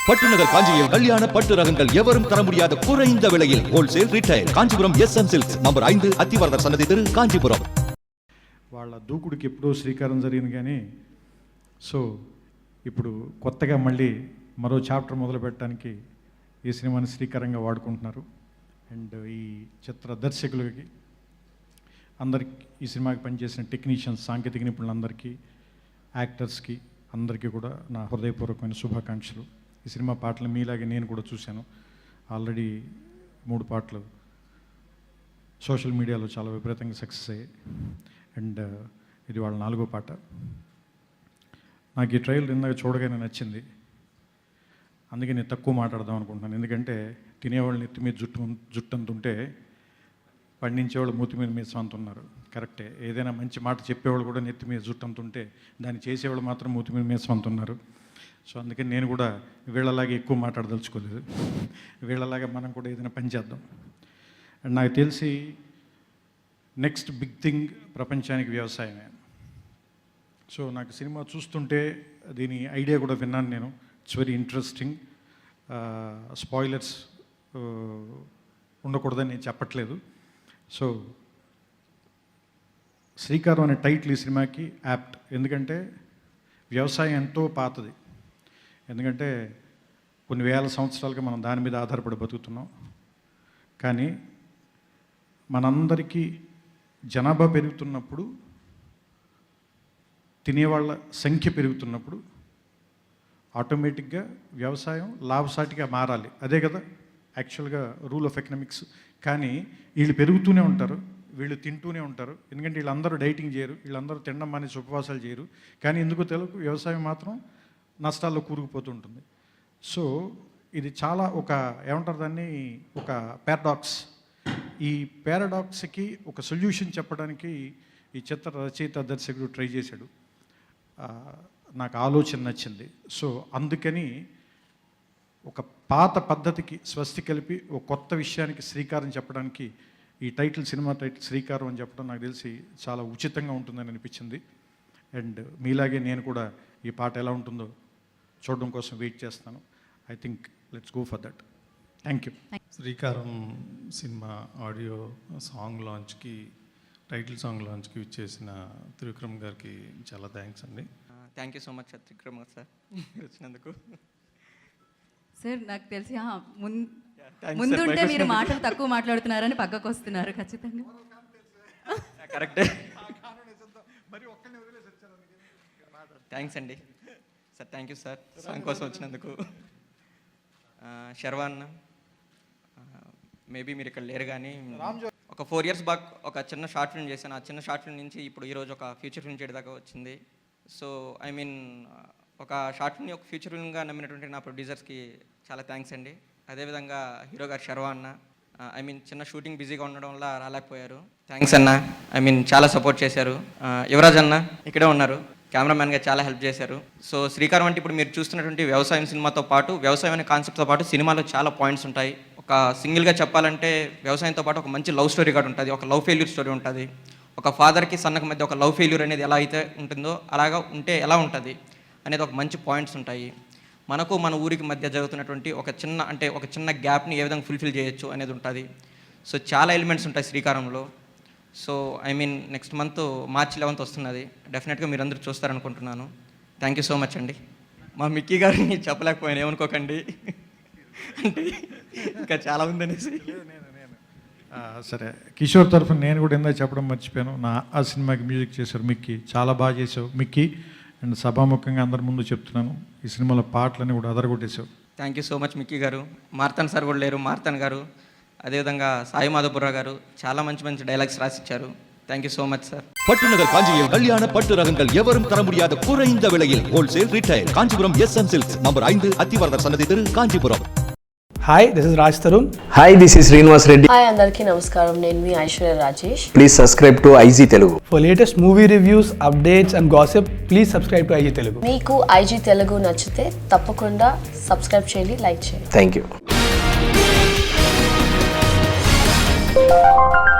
பட்டுநகர் காஞ்சியில் கல்யாண பட்டு ரகங்கள் எவரும் தர முடியாத குறைந்த விலையில் wholesale retail Kanchipuram S M silks number ஐந்து அத்திவரதர் சன்னதி தெரு காஞ்சிபுரம் వాళ్ళ దూకుడికి ఎప్పుడూ శ్రీకారం జరిగింది కానీ సో ఇప్పుడు కొత్తగా మళ్ళీ మరో చాప్టర్ మొదలు పెట్టడానికి ఈ సినిమాని శ్రీకారంగా వాడుకుంటున్నారు అండ్ ఈ చిత్ర దర్శకులకి అందరికి ఈ సినిమాకి పనిచేసిన టెక్నీషియన్స్ సాంకేతిక నిపుణులందరికీ యాక్టర్స్కి అందరికీ కూడా నా హృదయపూర్వకమైన శుభాకాంక్షలు ఈ సినిమా పాటలు మీలాగే నేను కూడా చూశాను. ఆల్రెడీ మూడు పాటలు సోషల్ మీడియాలో చాలా విపరీతంగా సక్సెస్ అయ్యాయి. అండ్ uh, ఇది వాళ్ళ నాలుగో పాట. నాకు ఈ ట్రైలర్ ఇందాక చూడగానే నచ్చింది. అందుకే నేను తక్కువ మాట్లాడదాం అనుకుంటున్నాను. ఎందుకంటే తినేవాళ్ళు నెత్తి మీద జుట్టు జుట్టు అంతుంటే పండించేవాళ్ళు మూతి మీద మీద సొంత ఉన్నారు కరెక్టే. ఏదైనా మంచి మాట చెప్పేవాళ్ళు కూడా నెత్తి మీద జుట్టు అంతుంటే దాన్ని చేసేవాళ్ళు మాత్రం మూతి మీద మీద సొంత ఉన్నారు సో అందుకని నేను కూడా వీళ్ళలాగే ఎక్కువ మాట్లాడదలుచుకోలేదు. వీళ్ళలాగా మనం కూడా ఏదైనా పని చేద్దాం. అండ్ నాకు తెలిసి నెక్స్ట్ బిగ్ థింగ్ ప్రపంచానికి వ్యవసాయమే. సో నాకు సినిమా చూస్తుంటే దీని ఐడియా కూడా విన్నాను నేను. ఇట్స్ వెరీ ఇంట్రెస్టింగ్ స్పాయిలర్స్ ఉండకూడదని నేను చెప్పట్లేదు. సో శ్రీకారం అనే టైటిల్ ఈ సినిమాకి యాప్ట్. ఎందుకంటే వ్యవసాయం ఎంతో పాతది. ఎందుకంటే కొన్ని వేల సంవత్సరాలుగా మనం దాని మీద ఆధారపడి బతుకుతున్నాం. కానీ మనందరికీ జనాభా పెరుగుతున్నప్పుడు తినేవాళ్ళ సంఖ్య పెరుగుతున్నప్పుడు ఆటోమేటిక్గా వ్యవసాయం లాభసాటిగా మారాలి. అదే కదా యాక్చువల్గా రూల్ ఆఫ్ ఎకనామిక్స్. కానీ వీళ్ళు పెరుగుతూనే ఉంటారు వీళ్ళు తింటూనే ఉంటారు. ఎందుకంటే వీళ్ళందరూ డైటింగ్ చేయరు వీళ్ళందరూ తినడం మానేసి ఉపవాసాలు చేయరు. కానీ ఎందుకు తెలుగు వ్యవసాయం మాత్రం నష్టాల్లో కూరుకుపోతుంటుంది. సో ఇది చాలా ఒక ఏమంటారు దాన్ని? ఒక పారాడాక్స్ ఈ పారాడాక్స్కి ఒక సొల్యూషన్ చెప్పడానికి ఈ చిత్ర రచయిత దర్శకుడు ట్రై చేశాడు. నాకు ఆలోచన నచ్చింది. సో అందుకని ఒక పాత పద్ధతికి స్వస్తి కలిపి ఒక కొత్త విషయానికి శ్రీకారం చెప్పడానికి ఈ టైటిల్ సినిమా టైటిల్ శ్రీకారం అని చెప్పడం నాకు తెలిసి చాలా ఉచితంగా ఉంటుందని అనిపించింది. అండ్ మీలాగే నేను కూడా ఈ పాట ఎలా ఉంటుందో చూడడం కోసం వెయిట్ చేస్తాను. I think let's go for that. Thank you. Sreekaram cinema audio song లాంచ్కి title song లాంచ్కి ఇచ్చేసిన త్రివిక్రమ్ గారికి చాలా థ్యాంక్స్ అండి. Thank you so much Trivikram sir మీరు వచ్చినందుకు. సార్ నాకు తెలిసి ముందుంటే. మీరు మాటలు తక్కువ మాట్లాడుతున్నారని పక్కకు వస్తున్నారు ఖచ్చితంగా కరెక్టే థ్యాంక్స్ అండి. Sir thank you sir. Song కోసం వచ్చినందుకు. ఆ, శర్వాన్ మేబీ మీరు ఇక్కడ లేరు కానీ ఒక ఫోర్ ఇయర్స్ బ్యాక్ ఒక చిన్న షార్ట్ ఫిల్మ్ చేశాను. ఆ చిన్న షార్ట్ ఫిల్మ్ నుంచి ఇప్పుడు ఈరోజు ఒక ఫ్యూచర్ ఫిల్మ్ చేయడానికి వచ్చింది. సో ఐ మీన్ ఒక షార్ట్ ఫిల్మ్ని ఒక ఫ్యూచర్ ఫిల్మ్గా నమ్మినటువంటి నా ప్రొడ్యూసర్స్కి చాలా థ్యాంక్స్ అండి. అదేవిధంగా హీరో గారు శర్వా అన్న ఐ మీన్ చిన్న షూటింగ్ బిజీగా ఉండడం వల్ల రాలేకపోయారు. థ్యాంక్స్ అన్న. ఐ మీన్ చాలా సపోర్ట్ చేశారు. యువరాజ్ అన్న ఇక్కడే ఉన్నారు. కెమెరామ్యాన్గా చాలా హెల్ప్ చేశారు. సో శ్రీకారం అంటే ఇప్పుడు మీరు చూస్తున్నటువంటి వ్యవసాయం సినిమాతో పాటు వ్యవసాయం అనే కాన్సెప్ట్తో పాటు సినిమాలో చాలా పాయింట్స్ ఉంటాయి. ఒక సింగిల్గా చెప్పాలంటే వ్యవసాయంతో పాటు ఒక మంచి లవ్ స్టోరీ కూడా ఉంటుంది. ఒక లవ్ ఫెయిల్యూర్ స్టోరీ ఉంటుంది. ఒక ఫాదర్కి సన్నకు మధ్య ఒక లవ్ ఫెయిల్యూర్ అనేది ఎలా అయితే ఉంటుందో అలాగా ఉంటే ఎలా ఉంటుంది అనేది ఒక మంచి పాయింట్స్ ఉంటాయి. మనకు మన ఊరికి మధ్య జరుగుతున్నటువంటి ఒక చిన్న అంటే ఒక చిన్న గ్యాప్ని ఏ విధంగా ఫుల్ఫిల్ చేయొచ్చు అనేది ఉంటుంది. సో చాలా ఎలిమెంట్స్ ఉంటాయి శ్రీకారంలో. So I mean next month March eleventh వస్తున్నది. డెఫినెట్గా మీరందరూ చూస్తారనుకుంటున్నాను. థ్యాంక్ యూ సో మచ్ అండి. మా మిక్కీ గారిని చెప్పలేకపోయాను ఏమనుకోకండి. అంటే ఇంకా చాలా ఉందనేసి. ఆ, సరే. కిషోర్ తరఫున నేను కూడా ఇందా చెప్పడం మర్చిపోయాను. నా ఆ సినిమాకి మ్యూజిక్ చేశారు మిక్కీ. చాలా బాగా చేసావు మిక్కీ. అండ్ సభాముఖంగా అందరి ముందు చెప్తున్నాను. ఈ సినిమాలో పాటలన్నీ కూడా అదరగొట్టేశావు. Thank you so much Mickey గారు. మార్తన్ సార్ కూడా లేరు మార్తన్ గారు. అదేవిధంగా సాయి మాధవపుర్రా గారు చాలా మంచి మంచి dialogues రాసిచ్చారు thank you so much sir பட்டுநகர் காஞ்சியில் கல்யாண பட்டு ரகங்கள் எவரும் தர முடியாத குறைந்த விலையில் wholesale retail Kanchipuram S M silks number ஐந்து అత్తివరదర్ సన్నది తెరు Kanchipuram hi this is Raj Tarun hi this is Srinivas Reddy hi అందరికీ నమస్కారం నేను మీ Aishwarya Rajesh please subscribe to IG Telugu for latest movie reviews updates and gossip please subscribe to IG Telugu మీకు IG Telugu నచ్చితే తప్పకుండా subscribe చేయండి like చేయండి thank you Música